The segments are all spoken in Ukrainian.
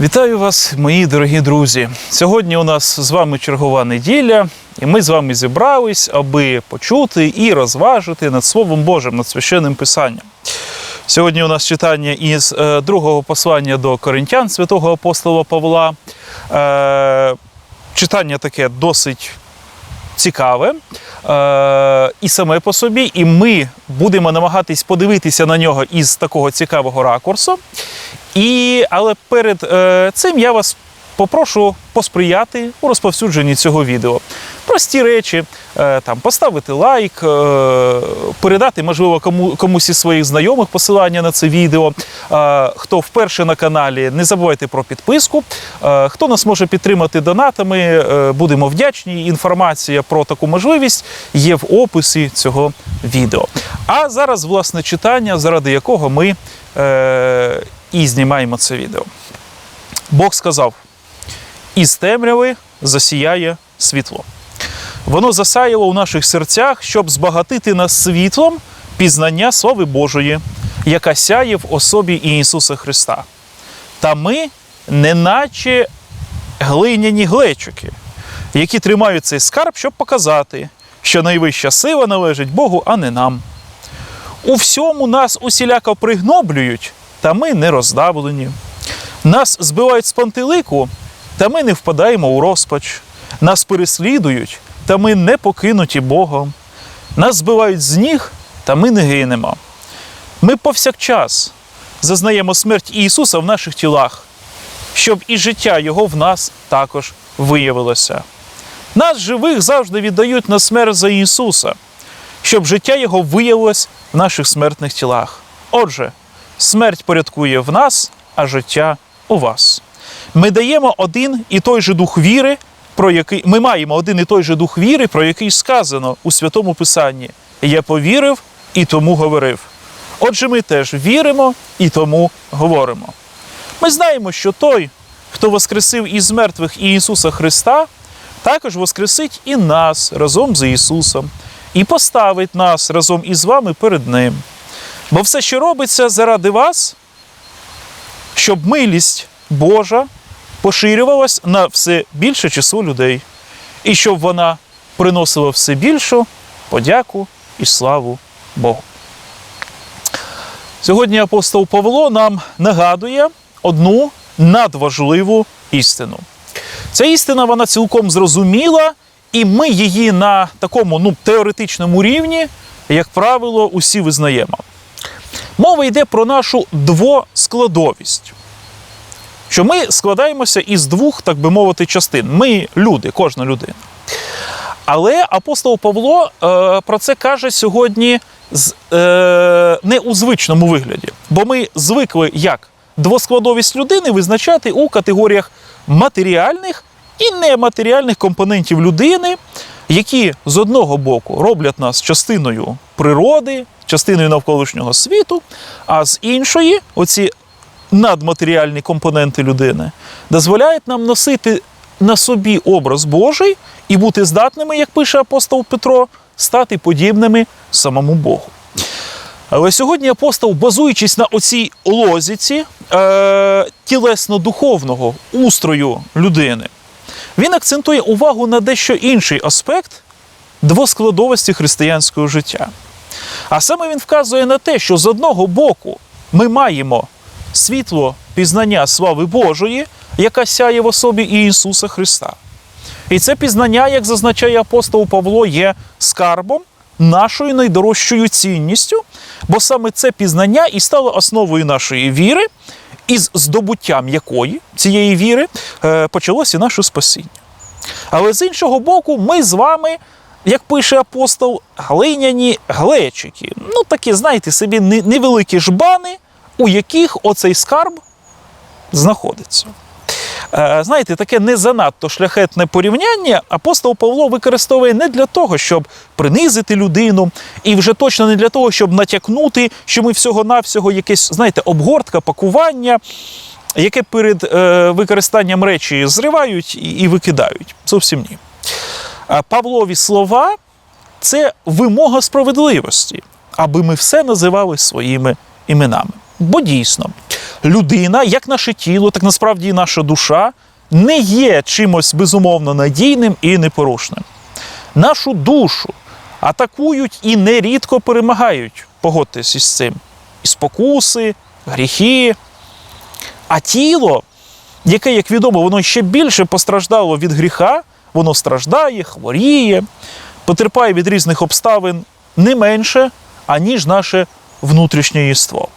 Вітаю вас, мої дорогі друзі. Сьогодні у нас з вами чергова неділя, і ми з вами зібрались, аби почути і розважити над Словом Божим, над священним писанням. Сьогодні у нас читання із е, другого послання до коринтян святого апостола Павла. Е, читання таке досить цікаве е, і саме по собі, і ми будемо намагатись подивитися на нього із такого цікавого ракурсу. І, але перед е, цим я вас попрошу посприяти у розповсюдженні цього відео. Прості речі, е, там, поставити лайк, е, передати, можливо, кому, комусь із своїх знайомих посилання на це відео. Е, хто вперше на каналі, не забувайте про підписку. Е, хто нас може підтримати донатами, е, будемо вдячні. Інформація про таку можливість є в описі цього відео. А зараз, власне, читання, заради якого ми е, і знімаємо це відео. Бог сказав: із темряви засіяє світло. Воно засяяло у наших серцях, щоб збагатити нас світлом пізнання слави Божої, яка сяє в особі Ісуса Христа. Та ми, неначе глиняні глечики, які тримають цей скарб, щоб показати, що найвища сила належить Богу, а не нам. У всьому нас усіляко пригноблюють, та ми не роздавлені. Нас збивають з пантелику, та ми не впадаємо у розпач. Нас переслідують, та ми не покинуті Богом. Нас збивають з ніг, та ми не гинемо. Ми повсякчас зазнаємо смерть Ісуса в наших тілах, щоб і життя Його в нас також виявилося. Нас живих завжди віддають на смерть за Ісуса, щоб життя Його виявилось в наших смертних тілах. Отже, смерть порядкує в нас, а життя у вас. Ми даємо один і той же дух віри, про який ми маємо один і той же дух віри, про який сказано у святому Писанні. Я повірив і тому говорив. Отже, ми теж віримо і тому говоримо. Ми знаємо, що той, хто воскресив із мертвих і Ісуса Христа, також воскресить і нас разом з Ісусом, і поставить нас разом із вами перед Ним. Бо все, що робиться заради вас, щоб милість Божа поширювалась на все більше число людей, і щоб вона приносила все більшу подяку і славу Богу. Сьогодні апостол Павло нам нагадує одну надважливу істину. Ця істина вона цілком зрозуміла, і ми її на такому ну, теоретичному рівні, як правило, усі визнаємо. Мова йде про нашу двоскладовість. Що ми складаємося із двох, так би мовити, частин. Ми люди, кожна людина. Але апостол Павло е, про це каже сьогодні з, е, не у звичному вигляді. Бо ми звикли як двоскладовість людини визначати у категоріях матеріальних і нематеріальних компонентів людини, які з одного боку роблять нас частиною природи, частиною навколишнього світу, а з іншої, оці надматеріальні компоненти людини, дозволяють нам носити на собі образ Божий і бути здатними, як пише апостол Петро, стати подібними самому Богу. Але сьогодні апостол, базуючись на оцій лозіці е, тілесно-духовного устрою людини, він акцентує увагу на дещо інший аспект двоскладовості християнського життя. А саме він вказує на те, що з одного боку ми маємо світло пізнання слави Божої, яка сяє в особі Ісуса Христа. І це пізнання, як зазначає апостол Павло, є скарбом нашою найдорожчою цінністю, бо саме це пізнання і стало основою нашої віри, із здобуттям якої цієї віри е, почалося наше спасіння. Але з іншого боку, ми з вами, як пише апостол, глиняні глечики. Ну, такі, знаєте, собі невеликі жбани, у яких оцей скарб знаходиться. Е, Знаєте, таке не занадто шляхетне порівняння апостол Павло використовує не для того, щоб принизити людину, і вже точно не для того, щоб натякнути, що ми всього-навсього якесь, знаєте, обгортка, пакування, яке перед е, використанням речі зривають і, і викидають. Зовсім ні. А Павлові слова це вимога справедливості, аби ми все називали своїми іменами. Бо дійсно, людина, як наше тіло, так насправді і наша душа, не є чимось безумовно надійним і непорушним. Нашу душу атакують і нерідко перемагають, погодьтесь із цим. І спокуси, гріхи. А тіло, яке, як відомо, воно ще більше постраждало від гріха, воно страждає, хворіє, потерпає від різних обставин не менше, аніж наше внутрішнє єство.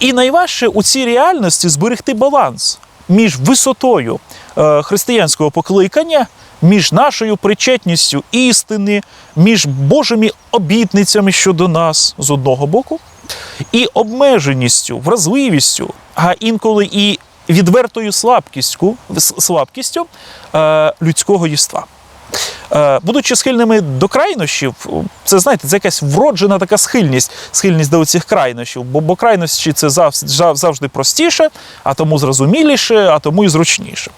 І найважче у цій реальності зберегти баланс між висотою е, християнського покликання, між нашою причетністю істини, між Божими обітницями щодо нас з одного боку, і обмеженістю, вразливістю, а інколи і відвертою слабкістю, слабкістю е, людського єства. Е, Будучи схильними до крайнощів, це знаєте, це якась вроджена така схильність, схильність до цих крайнощів. Бо, бо крайнощі це зав- зав- завжди простіше, а тому зрозуміліше, а тому і зручніше.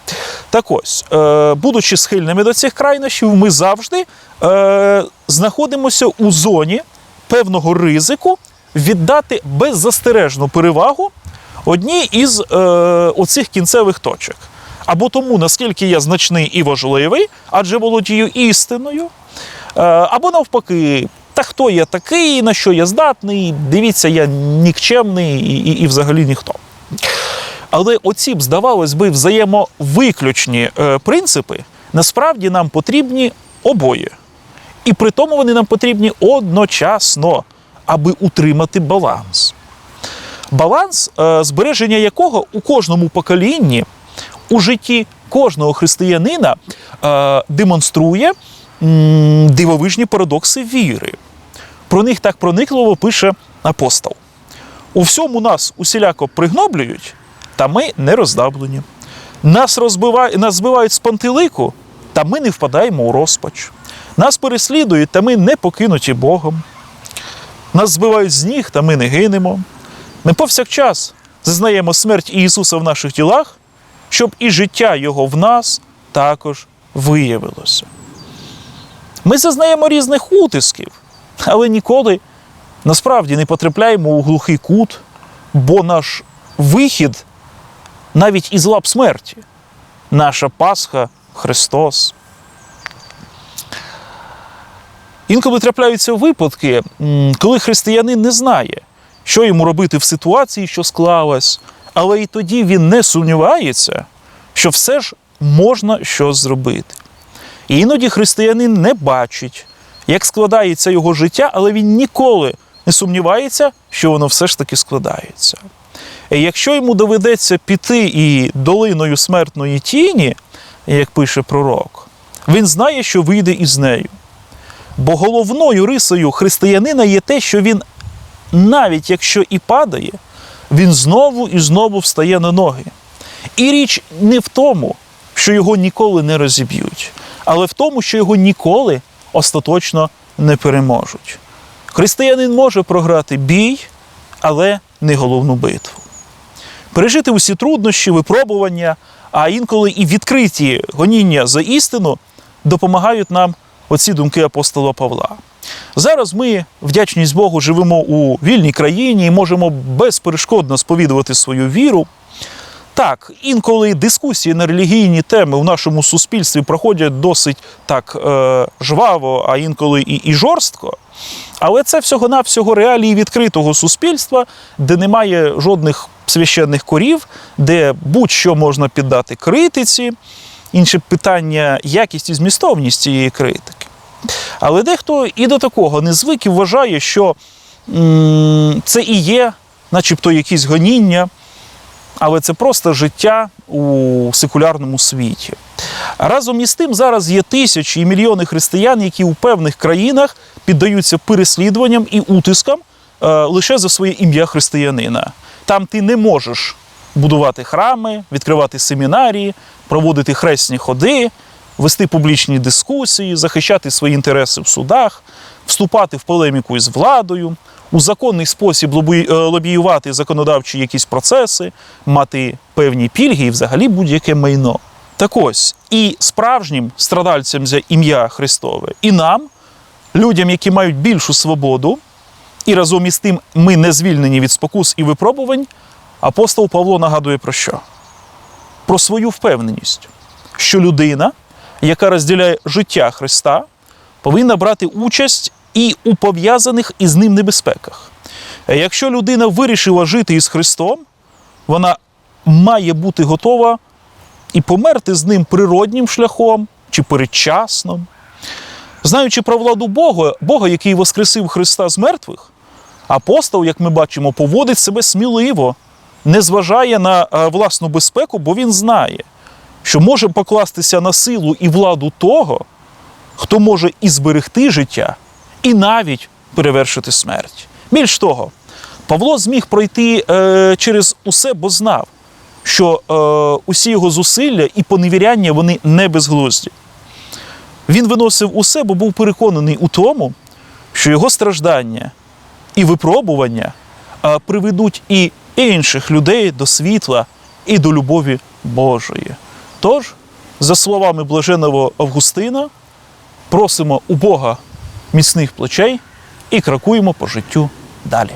Так ось, е, будучи схильними до цих крайнощів, ми завжди е, знаходимося у зоні певного ризику віддати беззастережну перевагу одній із оцих кінцевих точок. Або тому, наскільки я значний і важливий, адже володію істиною, е, або навпаки, та хто я такий, на що я здатний, дивіться, я нікчемний і, і, і взагалі ніхто. Але оці б, здавалось би, взаємовиключні е, принципи насправді нам потрібні обоє. І при тому вони нам потрібні одночасно, аби утримати баланс. Баланс, е, збереження якого у кожному поколінні, у житті кожного християнина е, демонструє дивовижні парадокси віри. Про них так проникливо пише апостол. У всьому нас усіляко пригноблюють, та ми не роздавлені. Нас, розбивають, нас збивають з пантелику, та ми не впадаємо у розпач. Нас переслідують, та ми не покинуті Богом. Нас збивають з ніг, та ми не гинемо. Ми повсякчас зазнаємо смерть Ісуса в наших тілах, щоб і життя Його в нас також виявилося. Ми зазнаємо різних утисків, але ніколи насправді не потрапляємо у глухий кут, бо наш вихід навіть із лап смерті, наша Пасха Христос. Інколи трапляються випадки, коли християнин не знає, що йому робити в ситуації, що склалась, але і тоді він не сумнівається, що все ж можна щось зробити. І іноді християнин не бачить, як складається його життя, але він ніколи не сумнівається, що воно все ж таки складається. І якщо йому доведеться піти і долиною смертної тіні, як пише пророк, він знає, що вийде із нею. Бо головною рисою християнина є те, що він, навіть якщо і падає, він знову і знову встає на ноги. І річ не в тому, що його ніколи не розіб'ють, але в тому, що його ніколи остаточно не переможуть. Християнин може програти бій, але не головну битву. Пережити усі труднощі, випробування, а інколи і відкриті гоніння за істину допомагають нам оці думки апостола Павла. Зараз ми, вдячність Богу, живемо у вільній країні і можемо безперешкодно сповідувати свою віру. Так, інколи дискусії на релігійні теми в нашому суспільстві проходять досить так е, жваво, а інколи і, і жорстко. Але це всього-навсього реалії відкритого суспільства, де немає жодних священних корів, де будь-що можна піддати критиці. Інше питання якість і змістовність цієї критики. Але дехто і до такого не звик і вважає, що це і є, начебто, якісь гоніння, але це просто життя у секулярному світі. Разом із тим зараз є тисячі і мільйони християн, які у певних країнах піддаються переслідуванням і утискам е, лише за своє ім'я християнина. Там ти не можеш будувати храми, відкривати семінарії, проводити хресні ходи, вести публічні дискусії, захищати свої інтереси в судах, вступати в полеміку із владою, у законний спосіб е, лобіювати законодавчі якісь процеси, мати певні пільги і взагалі будь-яке майно. Так ось і справжнім страдальцям за ім'я Христове, і нам, людям, які мають більшу свободу, і разом із тим ми не звільнені від спокус і випробувань, апостол Павло нагадує про що? Про свою впевненість, що людина, яка розділяє життя Христа, повинна брати участь і у пов'язаних із ним небезпеках. Е, Якщо людина вирішила жити із Христом, вона має бути готова і померти з ним природнім шляхом чи передчасним. Знаючи про владу Бога, Бога, який воскресив Христа з мертвих, апостол, як ми бачимо, поводить себе сміливо, не зважає на е, власну безпеку, бо він знає, що може покластися на силу і владу того, хто може і зберегти життя, і навіть перевершити смерть. Більш того, Павло зміг пройти е, через усе, бо знав, що е, усі його зусилля і поневіряння вони не безглузді. Він виносив усе, бо був переконаний у тому, що його страждання і випробування е, приведуть і інших людей до світла і до любові Божої. Тож, за словами блаженого Августина, просимо у Бога міцних плечей і кракуємо по життю далі.